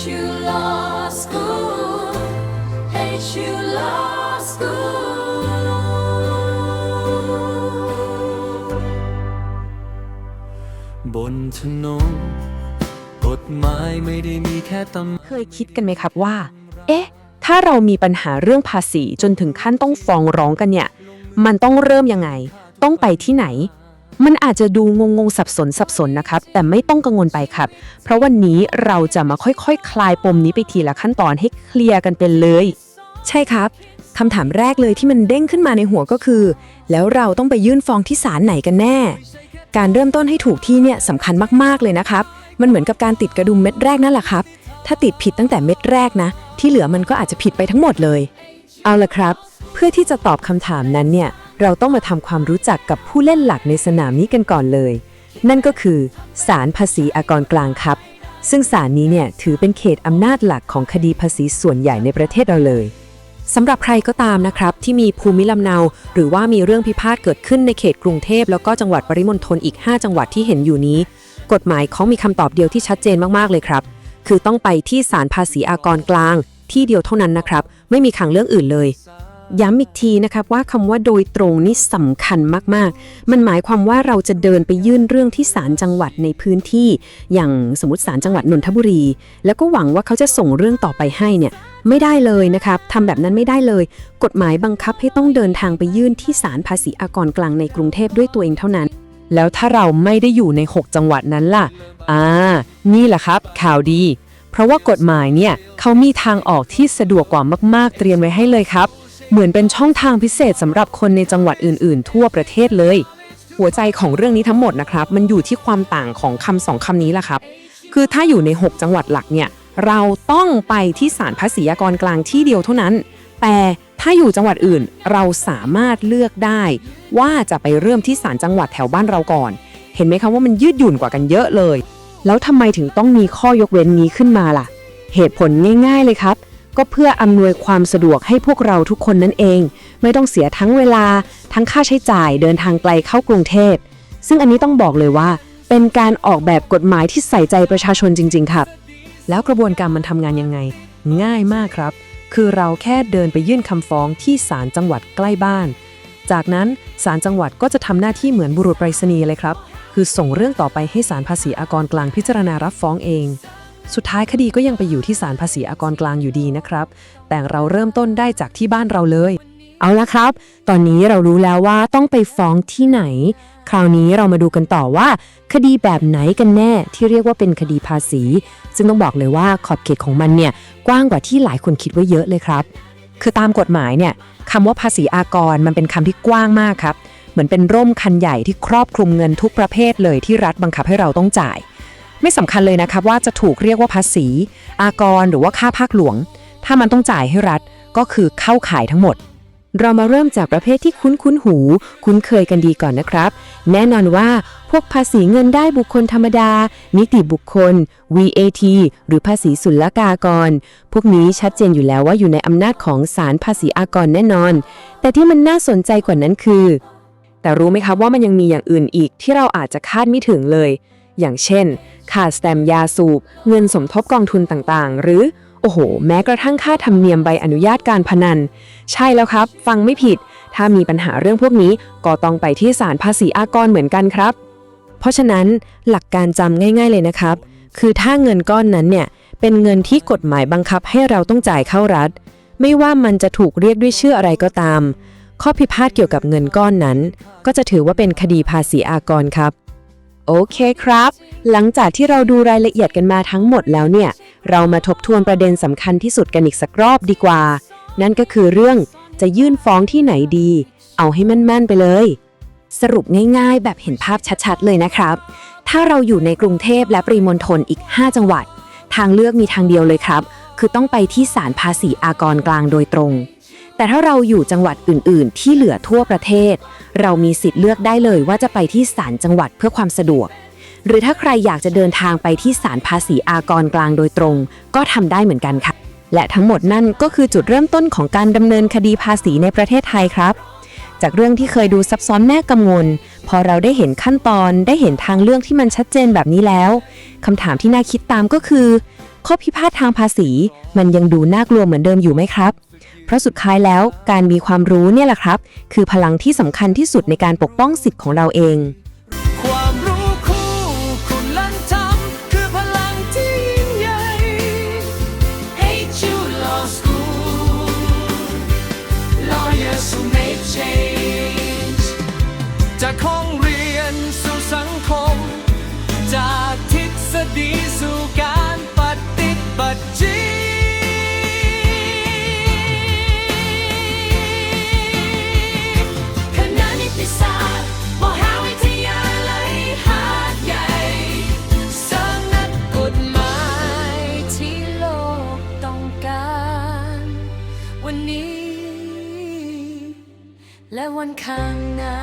บนถนนกฎหมายไม่ได้มีแค่ตำเคยคิดกันไหมครับว่า เอ๊ะ ถ้าเรามีปัญหาเรื่องภาษีจนถึงขั้นต้องฟ้องร้องกันเนี่ย มันต้องเริ่มยังไง ต้องไปที่ไหน มันอาจจะดูงงงสับสนสับสนนะครับ แต่ไม่ต้องกังวลไปครับ เพราะวันนี้เราจะมาค่อยๆคคลายปมนี้ไปทีละขั้นตอนให้เคลียร์กันเป็นเลย ใช่ครับคำถามแรกเลยที่มันเด้งขึ้นมาในหัวก็คือ แล้วเราต้องไปยื่นฟ้องที่ศาลไหนกันแน่ การเริ่มต้นให้ถูกที่เนี่ยสำคัญมากๆเลยนะครับ มันเหมือนกับการติดกระดุมเม็ดแรกนั่นแหละครับ ถ้าติดผิดตั้งแต่เม็ดแรกนะ ที่เหลือมันก็อาจจะผิดไปทั้งหมดเลย เอาละครับ เพื่อที่จะตอบคำถามนั้นเนี่ย เราต้องมาทำความรู้จักกับผู้เล่นหลักในสนามนี้กันก่อนเลย นั่นก็คือศาลภาษีอากรกลางครับ ซึ่งศาลนี้เนี่ยถือเป็นเขตอำนาจหลักของคดีภาษีส่วนใหญ่ในประเทศเราเลยสำหรับใครก็ตามนะครับ ที่มีภูมิลำเนา หรือว่ามีเรื่องพิพาทเกิดขึ้นในเขตกรุงเทพแล้วก็จังหวัดปริมณฑลอีก 5 จังหวัดที่เห็นอยู่นี้ กฎหมายเขามีคำตอบเดียวที่ชัดเจนมากๆเลยครับ คือต้องไปที่ศาลภาษีอากรกลาง ที่เดียวเท่านั้นนะครับ ไม่มีขังเรื่องอื่นเลย ย้ำอีกทีนะครับว่าคำว่าโดยตรงนี่สำคัญมากๆ มันหมายความว่าเราจะเดินไปยื่นเรื่องที่ศาลจังหวัดในพื้นที่ อย่างสมมติศาลจังหวัดนนทบุรี แล้วก็หวังว่าเขาจะส่งเรื่องต่อไปให้เนี่ยไม่ได้เลยนะครับทำแบบนั้นไม่ได้เลย กฎหมายบังคับให้ต้องเดินทางไปยื่นที่ศาลภาษีอากรกลางในกรุงเทพด้วยตัวเองเท่านั้น แล้วถ้าเราไม่ได้อยู่ใน 6 จังหวัดนั้นล่ะ อ่า นี่แหละครับ ข่าวดี เพราะว่ากฎหมายเนี่ยเขามีทางออกที่สะดวกกว่ามาก ๆ เตรียมไว้ให้เลยครับ เหมือนเป็นช่องทางพิเศษสำหรับคนในจังหวัดอื่น ๆ ทั่วประเทศเลย หัวใจของเรื่องนี้ทั้งหมดนะครับ มันอยู่ที่ความต่างของคำสองคำนี้แหละครับ คือถ้าอยู่ใน 6 จังหวัดหลักเนี่ยเราต้องไปที่ศาลภาษีกรกลางที่เดียวเท่านั้น แต่ถ้าอยู่จังหวัดอื่นเราสามารถเลือกได้ ว่าจะไปเริ่มที่ศาลจังหวัดแถวบ้านเราก่อน เห็นไหมคะว่ามันยืดหยุ่นกว่ากันเยอะเลย แล้วทำไมถึงต้องมีข้อยกเว้นนี้ขึ้นมาล่ะ เหตุผลง่าย ๆเลยครับ ก็เพื่ออำนวยความสะดวกให้พวกเราทุกคนนั่นเอง ไม่ต้องเสียทั้งเวลา ทั้งค่าใช้จ่ายเดินทางไกลเข้ากรุงเทพ ซึ่งอันนี้ต้องบอกเลยว่า เป็นการออกแบบกฎหมายที่ใส่ใจประชาชนจริง ๆ ครับ แล้วกระบวนการมันทำงานยังไง ง่ายมากครับ คือเราแค่เดินไปยื่นคำฟ้องที่ศาลจังหวัดใกล้บ้าน จากนั้นศาลจังหวัดก็จะทำหน้าที่เหมือนบุรุษไปรษณีย์เลยครับ คือส่งเรื่องต่อไปให้ศาลภาษีอากรกลางพิจารณารับฟ้องเอง สุดท้ายคดีก็ยังไปอยู่ที่ศาลภาษีอากรกลางอยู่ดีนะครับ แต่เราเริ่มต้นได้จากที่บ้านเราเลย เอาละครับ ตอนนี้เรารู้แล้วว่าต้องไปฟ้องที่ไหน คราวนี้เรามาดูกันต่อว่า คดีแบบไหนกันแน่ที่เรียกว่าเป็นคดีภาษี ซึ่งต้องบอกเลยว่าขอบเขตของมันเนี่ยกว้างกว่าที่หลายคนคิดไว้เยอะเลยครับ คือตามกฎหมายเนี่ยคำว่าภาษีอากรมันเป็นคำที่กว้างมากครับ เหมือนเป็นร่มคันใหญ่ที่ครอบคลุมเงินทุกประเภทเลยที่รัฐบังคับให้เราต้องจ่าย ไม่สำคัญเลยนะครับว่าจะถูกเรียกว่าภาษี อากรหรือว่าค่าภาคหลวง ถ้ามันต้องจ่ายให้รัฐก็คือเข้าขายทั้งหมด เรามาเริ่มจากประเภทที่คุ้นคุ้นหู คุ้นเคยกันดีก่อนนะครับ แน่นอนว่าพวกภาษีเงินได้บุคคลธรรมดา นิติบุคคล VAT หรือภาษีศุลกากร พวกนี้ชัดเจนอยู่แล้วว่าอยู่ในอำนาจของศาลภาษีอากรแน่นอน แต่ที่มันน่าสนใจกว่านั้นคือ แต่รู้ไหมครับว่ามันยังมีอย่างอื่นอีกที่เราอาจจะคาดไม่ถึงเลย อย่างเช่น ค่าสแตมป์ยาสูบ เงินสมทบกองทุนต่างๆ หรือ โอ้โห แม้กระทั่งค่าธรรมเนียมใบอนุญาตการพนัน ใช่แล้วครับ ฟังไม่ผิด ถ้ามีปัญหาเรื่องพวกนี้ ก็ต้องไปที่ศาลภาษีอากรเหมือนกันครับ เพราะฉะนั้นหลักการจำง่าย ๆ เลยนะครับ คือถ้าเงินก้อนนั้นเนี่ยเป็นเงินที่กฎหมายบังคับให้เราต้องจ่ายเข้ารัฐ ไม่ว่ามันจะถูกเรียกด้วยชื่ออะไรก็ตาม ข้อพิพาทเกี่ยวกับเงินก้อนนั้น ก็จะถือว่าเป็นคดีภาษีอากรครับ โอเคครับ หลังจากที่เราดูรายละเอียดกันมาทั้งหมดแล้วเนี่ย เรามาทบทวนประเด็นสำคัญที่สุดกันอีกสักรอบดีกว่า นั่นก็คือเรื่องจะยื่นฟ้องที่ไหนดี เอาให้มั่นๆไปเลย สรุปง่ายๆ แบบเห็นภาพชัดๆ เลยนะครับ ถ้าเราอยู่ในกรุงเทพและปริมณฑลอีก 5 จังหวัด ทางเลือกมีทางเดียวเลยครับ คือต้องไปที่ศาลภาษีอากรกลางโดยตรง แต่ถ้าเราอยู่จังหวัดอื่น ๆ ที่เหลือทั่วประเทศ เรามีสิทธิ์เลือกได้เลยว่าจะไปที่ศาลจังหวัดเพื่อความสะดวก หรือถ้าใครอยากจะเดินทางไปที่ศาลภาษีอากรกลางโดยตรง ก็ทำได้เหมือนกันค่ะ และทั้งหมดนั่นก็คือจุดเริ่มต้นของการดำเนินคดีภาษีในประเทศไทยครับ จากเรื่องที่เคยดูซับซ้อนแน่กังวล พอเราได้เห็นขั้นตอนได้เห็นทางเรื่องที่มันชัดเจนแบบนี้แล้วคำถามที่น่าคิดตามก็คือ ข้อพิพาททางภาษี มันยังดูน่ากลัวเหมือนเดิมอยู่ไหมครับ เพราะสุดท้ายแล้วการมีความรู้เนี่ยแหละครับ คือพลังที่สำคัญที่สุดในการปกป้องสิทธิ์ของเราเอง จากห้องเรียนสู่สังคม จากทฤษฎีสู่การปฏิบัติจริงคณะนิติศาสตร์มหาวิทยาลัยหาดใหญ่สร้างนักกฎหมายที่โลกต้องการวันนี้ และวันข้างหน้า